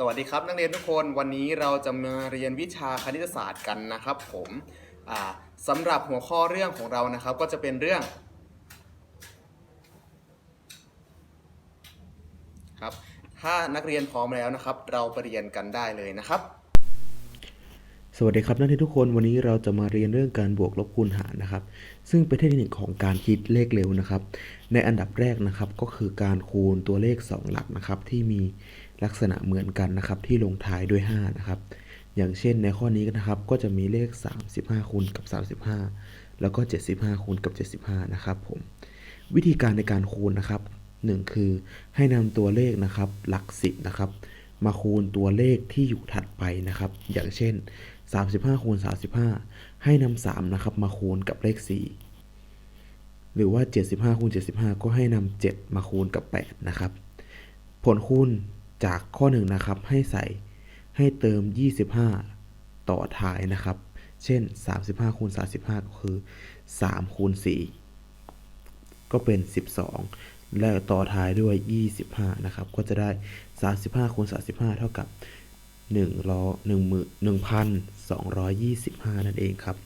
สวัสดีครับนักเรียนทุกคนวันนี้เราจะมาเรียนวิชาคณิตศาสตร์กันนะครับผมสำหรับหัวข้อเรื่องของเรานะครับก็จะเป็นเรื่องครับถ้านักเรียนพร้อมแล้วนะครับ เราไปเรียนกันได้เลยนะครับ สวัสดีครับนักเรียนทุกคนวันนี้เราจะมาเรียนเรื่องการบวกลบคูณหารนะครับ ซึ่งเป็นเทคนิคของการคิดเลขเร็วนะครับ ในอันดับแรกนะครับก็คือการคูณตัวเลข 2 หลักนะครับที่มี ลักษณะเหมือนกันนะครับที่ลงท้ายด้วย 5 นะครับ อย่างเช่นในข้อนี้นะครับก็จะมีเลข 35คูณกับ 35 แล้วก็ 75คูณกับ 75 นะครับผมวิธีการในการคูณนะครับ 1 คือให้นำตัวเลขนะครับหลัก10นะครับมาคูณตัวเลขที่อยู่ถัดไปนะครับ อย่างเช่น 35คูณ35 ให้นำ3นะครับมาคูณกับเลข 4 หรือว่า 75คูณ75 ก็ให้นำ7มาคูณกับ 8 นะครับ ผลคูณ จากข้อ1นะครับให้ใส่ให้เติม 25 ต่อท้ายนะครับ เช่น 35คูณ35 ก็คือ3คูณ4ก็เป็น 12 และต่อท้ายด้วย 25 นะครับ ก็จะได้ 35คูณ35 เท่ากับ1ล้อ1มือ1,225 นั่นเองครับ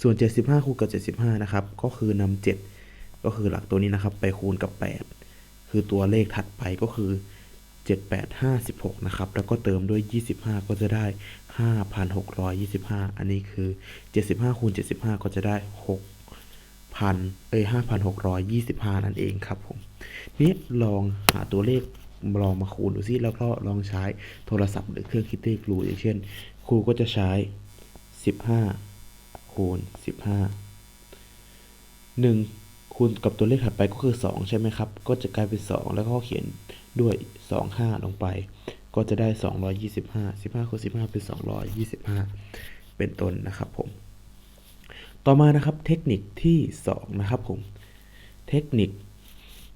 ส่วน 75 คูณกับ 75 นะครับ ก็คือนำ7ก็คือหลักตัวนี้นะครับ ไปคูณกับ 8 คือตัวเลขถัดไปก็คือ 7856 นะครับ แล้วก็เติมด้วย 25 ก็จะได้ 5,625 อันนี้คือ 75คูณ75 ก็จะได้6พันเอ้ยห้าพันหกร้อยยี่สิบห้านั่นเองครับผม นี่ลองหาตัวเลขลองมาคูณดูซิแล้วก็ลองใช้โทรศัพท์หรือเครื่องคิดเลขดูอย่างเช่น ครูก็จะใช้สิบห้าคูณสิบห้าหนึ่ง คูณกับตัวเลขถัดไปก็คือสองใช่ไหมครับ ก็จะกลายเป็นสองแล้วก็เขียนด้วยสองห้าลงไป ก็จะได้สองร้อยยี่สิบห้าสิบห้าคูณสิบห้าเป็นสองร้อยยี่สิบห้าเป็นต้นนะครับผม ต่อมานะครับเทคนิคที่ 2 นะครับผม เทคนิค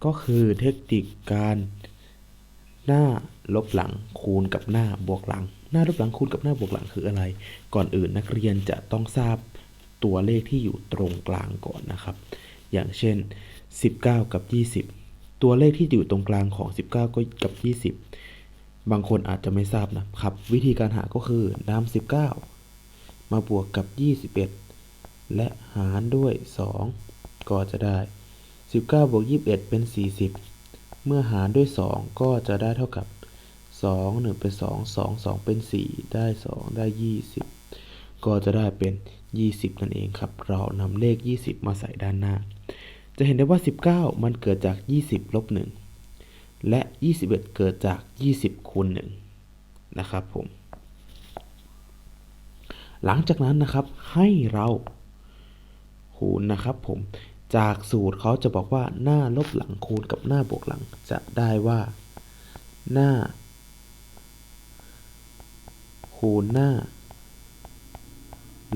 ก็คือเทคนิคการหน้าลบหลังคูณกับหน้าบวกหลัง หน้าลบหลังคูณกับหน้าบวกหลังคืออะไร ก่อนอื่นนักเรียนจะต้องทราบตัวเลขที่อยู่ตรงกลางก่อนนะครับ อย่างเช่น 19 กับ 20 ตัวเลขที่อยู่ตรงกลางของ 19 ก็กับ 20 บางคนอาจจะไม่ทราบนะครับ วิธีการหาก็คือนำ19 มาบวกกับ 21 และหารด้วย 2 ก็จะได้ 19 บวก 21 เป็น 40 เมื่อหารด้วย 2 ก็จะได้เท่ากับ 2 1 เป็น 2 2 2 เป็น 4 ได้ 2 ได้ 20 ก็จะได้เป็น 20 นั่นเองครับ เรานำเลข 20 มาใส่ด้านหน้า จะเห็นได้ว่า 19 มันเกิดจาก 20ลบ1และ 21 เกิดจาก 20คูณ1นะครับผมหลังจากนั้นนะครับให้เราคูณนะครับผมจากสูตรเขาจะบอกว่าหน้าลบหลังคูณกับหน้าบวกหลัง จะได้ว่า หน้า คูณหน้า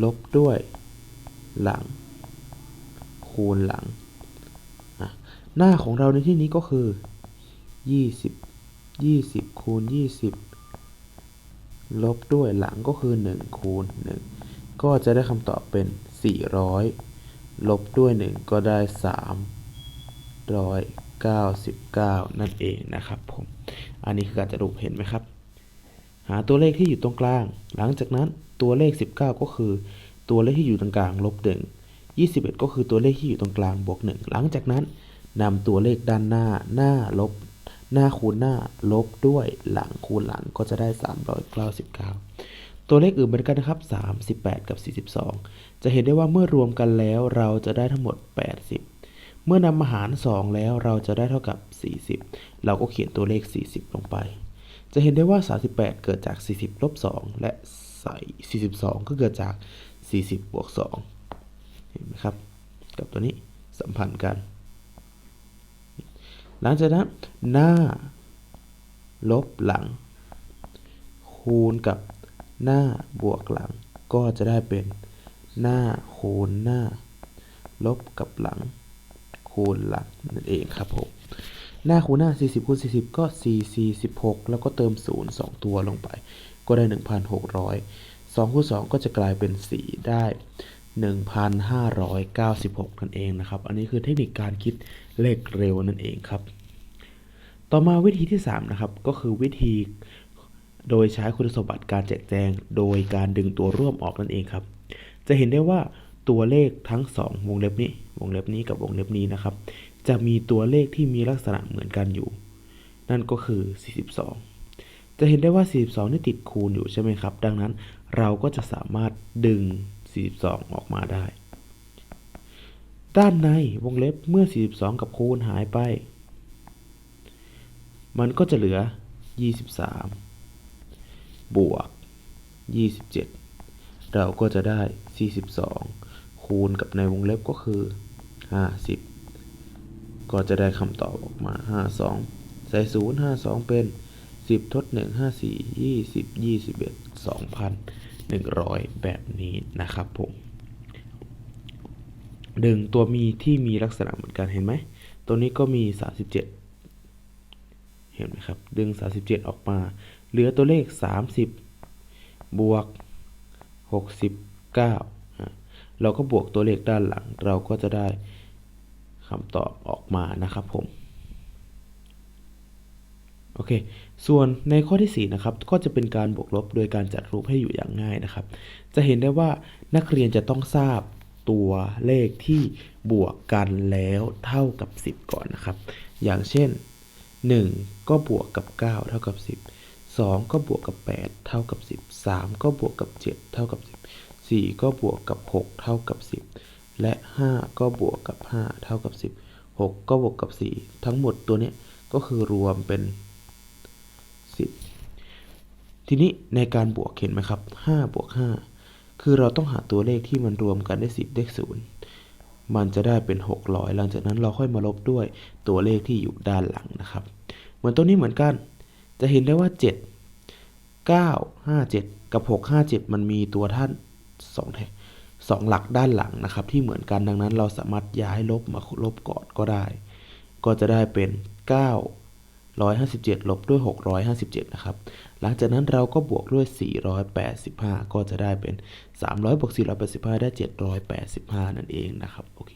ลบด้วย หลัง คูณหลัง หน้าของเราในที่นี้ก็คือ 20 20 คูณ 20 ลบด้วยหลังก็คือ 1 คูณ 1 ก็จะได้คำตอบเป็น 400 ลบด้วย 1 ก็ได้ 399 นั่นเองนะครับผม อันนี้คือการจะรูปเห็นไหมครับ หาตัวเลขที่อยู่ตรงกลาง หลังจากนั้นตัวเลข 19 ก็คือตัวเลขที่อยู่ตรงกลางลบ1 21 ก็คือตัวเลขที่อยู่ตรงกลางบวก 1 หลังจากนั้น นำตัวเลขด้านหน้าหน้าลบ หน้าคูณหน้าลบด้วยหลังคูณหลังก็จะได้ 399 ตัวเลขอื่นเหมือนกันนะครับ 38 กับ 42 จะเห็นได้ว่าเมื่อรวมกันแล้วเราจะได้ทั้งหมด 80 เมื่อนำมาหาร 2 แล้วเราจะได้เท่ากับ 40 เราก็เขียนตัวเลข 40 ลงไป จะเห็นได้ว่า 38 เกิดจาก 40ลบ2และใส่42 ก็เกิดจาก 40บวก2เห็นไหมครับ กับตัวนี้สัมพันธ์กัน หลังจากนั้นหน้า ลบหลัง คูณกับหน้าบวกหลัง ก็จะได้เป็นหน้าคูณหน้า ลบกับหลัง คูณหลังนั่นเองครับผมหน้าคูณหน้า 40คูณ40 ก็ 4 46แล้วก็เติม 0 2 ตัวลงไป ก็ได้ 1,600 2คูณ2ก็จะกลายเป็น 4 ได้ 1,596 นั่นเองนะครับ อันนี้คือเทคนิคการคิด เลขเร็วนั่นเองครับ ต่อมาวิธีที่ 3 นะครับ ก็คือวิธีโดยใช้คุณสมบัติการแจกแจง โดยการดึงตัวร่วมออกนั่นเองครับ จะเห็นได้ว่าตัวเลขทั้งสองวงเล็บนี้ วงเล็บนี้กับวงเล็บนี้นะครับ จะมีตัวเลขที่มีลักษณะเหมือนกันอยู่ นั่นก็คือ 42 จะเห็นได้ว่า 42 นี่ติดคูณอยู่ใช่ไหมครับ ดังนั้นเราก็จะสามารถดึง 42 ออกมาได้ ด้านในวงเล็บเมื่อ 42 กับคูณหายไป มันก็จะเหลือ 23 บวก 27 เราก็จะได้ 42 คูณกับในวงเล็บก็คือ 50 ก็จะได้คำตอบออกมา 52 ใส่ 0 52 เป็น 10 ทด 1 54 20 21 2,100 แบบนี้นะครับผม ดึงตัวมีที่มีลักษณะเหมือนกันเห็นไหม ตัวนี้ก็มี 37 เห็นไหมครับ ดึง 37 ออกมา เหลือตัวเลข 30 บวก 69 เราก็บวกตัวเลขด้านหลัง เราก็จะได้คำตอบออกมานะครับผม โอเค ส่วนในข้อที่ 4 นะครับ ก็จะเป็นการบวกลบโดยการจัดรูปให้อยู่อย่างง่ายนะครับ จะเห็นได้ว่านักเรียนจะต้องทราบ ตัวเลขที่บวกกันแล้วเท่ากับ 10 ก่อนนะครับ อย่างเช่น 1 ก็บวกกับ 9 เท่ากับ 10 2 ก็บวกกับ 8 เท่ากับ 10 3 ก็บวกกับ 7 เท่ากับ 10 4 ก็บวกกับ 6 เท่ากับ 10 และ 5 ก็บวกกับ 5 เท่ากับ 10 6 ก็บวกกับ 4 ทั้งหมดตัวนี้ก็คือรวมเป็น 10 ทีนี้ในการบวกเห็นไหมครับ 5 บวก 5 คือเราต้องหาตัวเลขที่มันรวมกันได้ 10ได้0มันจะได้เป็น 600 หลังจากนั้นเราค่อยมาลบด้วยตัวเลขที่อยู่ด้านหลังนะครับ เหมือนตัวนี้เหมือนกัน จะเห็นได้ว่า 7 9 5 7 กับ 6 5 7 มันมีตัวท่าน2แทสองหลักด้านหลังนะครับ ที่เหมือนกันดังนั้นเราสามารถย้ายลบมาลบก่อนก็ได้ ก็จะได้เป็น 9 157 ลบด้วย 657 นะครับ หลังจากนั้นเราก็บวกด้วย 485 ก็จะได้เป็น 300บวก485 ได้ 785 นั่นเองนะครับ โอเค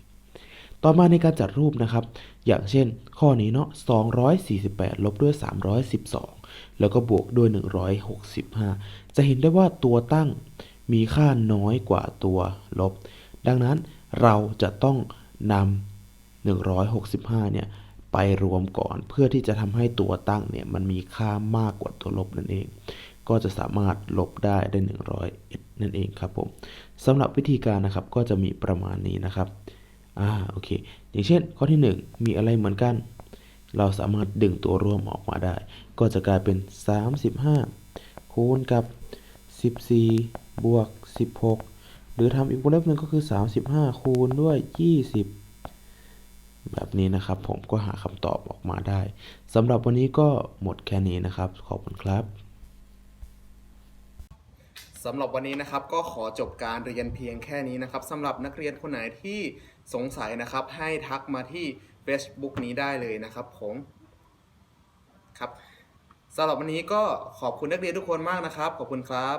ต่อมาในการจัดรูปนะครับ อย่างเช่น ข้อนี้เนาะ 248 ลบด้วย 312 แล้วก็บวกด้วย 165 จะเห็นได้ว่าตัวตั้งมีค่าน้อยกว่าตัวลบ ดังนั้นเราจะต้องนำ165 เนี่ย ไปรวมก่อนเพื่อที่จะทำให้ตัวตั้งเนี่ยมันมีค่ามากกว่าตัวลบนั่นเอง ก็จะสามารถลบได้ได้ 100 นั่นเองครับผมสำหรับวิธีการนะครับก็จะมีประมาณนี้นะครับอ่าโอเค อย่างเช่น ข้อที่ 1 มีอะไรเหมือนกัน เราสามารถดึงตัวร่วมออกมาได้ ก็จะกลายเป็น 35 คูณกับ 14 บวก 16 หรือทำอีกวงเล็บหนึ่งก็คือ 35 คูณด้วย 20 แบบนี้นะครับ ผมก็หาคำตอบออกมาได้สำหรับวันนี้ก็หมดแค่นี้นะครับ ขอบคุณครับสำหรับวันนี้นะครับก็ขอจบการเรียนเพียงแค่นี้นะครับสำหรับนักเรียนคนไหนที่สงสัยนะครับให้ทักมาที่ Facebook นี้ได้เลยนะครับผมครับสำหรับวันนี้ก็ขอบคุณนักเรียนทุกคนมากนะครับ ขอบคุณครับ